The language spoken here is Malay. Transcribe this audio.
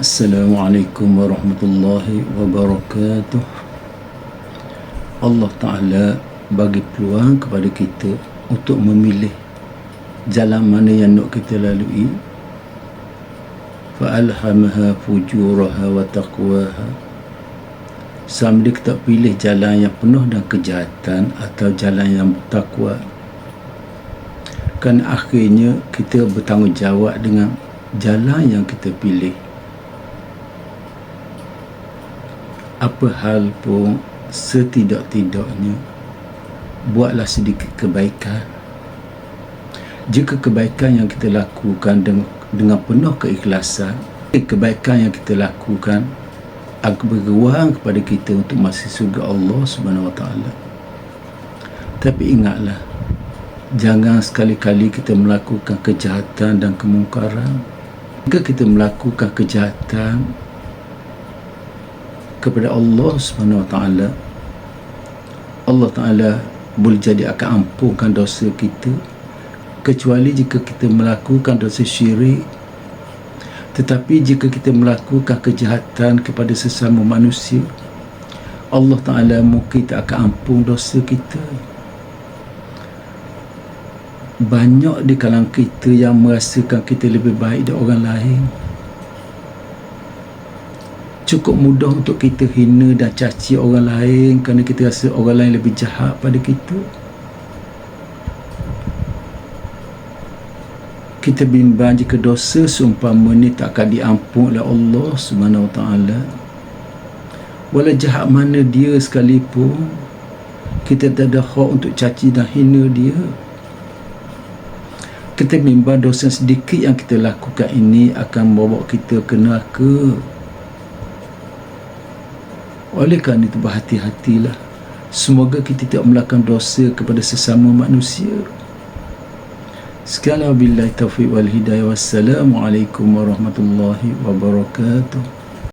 Assalamualaikum warahmatullahi wabarakatuh. Allah Ta'ala bagi peluang kepada kita untuk memilih jalan mana yang nak kita lalui. Fa'alhamaha fujuraha wa taqwaha. Sama dia kita pilih jalan yang penuh dan kejahatan atau jalan yang bertakwa. Kan akhirnya kita bertanggungjawab dengan jalan yang kita pilih apa hal pun setidak-tidaknya buatlah sedikit kebaikan. Jika kebaikan yang kita lakukan dengan, penuh keikhlasan kebaikan yang kita lakukan akan berruang kepada kita untuk masuk surga Allah Subhanahu Wa Taala. Tapi ingatlah jangan sekali-kali kita melakukan kejahatan dan kemungkaran. Jika kita melakukan kejahatan kepada Allah Subhanahu Wa Taala. Allah Taala boleh jadi akan ampunkan dosa kita kecuali jika kita melakukan dosa syirik. Tetapi jika kita melakukan kejahatan kepada sesama manusia Allah Ta'ala mungkin tak akan ampun dosa kita. Banyak di kalangan kita yang merasakan kita lebih baik dari orang lain cukup mudah untuk kita hina dan caci orang lain kerana kita rasa orang lain lebih jahat pada kita. Kita bimbang jika dosa seumpama ni tak akan diampun oleh Allah Subhanahu Wa Taala. Walau jahat mana dia sekalipun kita tak ada hak untuk caci dan hina dia. Kita bimbang dosa sedikit yang kita lakukan ini akan membawa kita ke neraka oleh kerana itu berhati-hatilah. Semoga kita tidak melakukan dosa kepada sesama manusia. Sekian wabillahi taufiq wal hidayah. Wassalamualaikum warahmatullahi wabarakatuh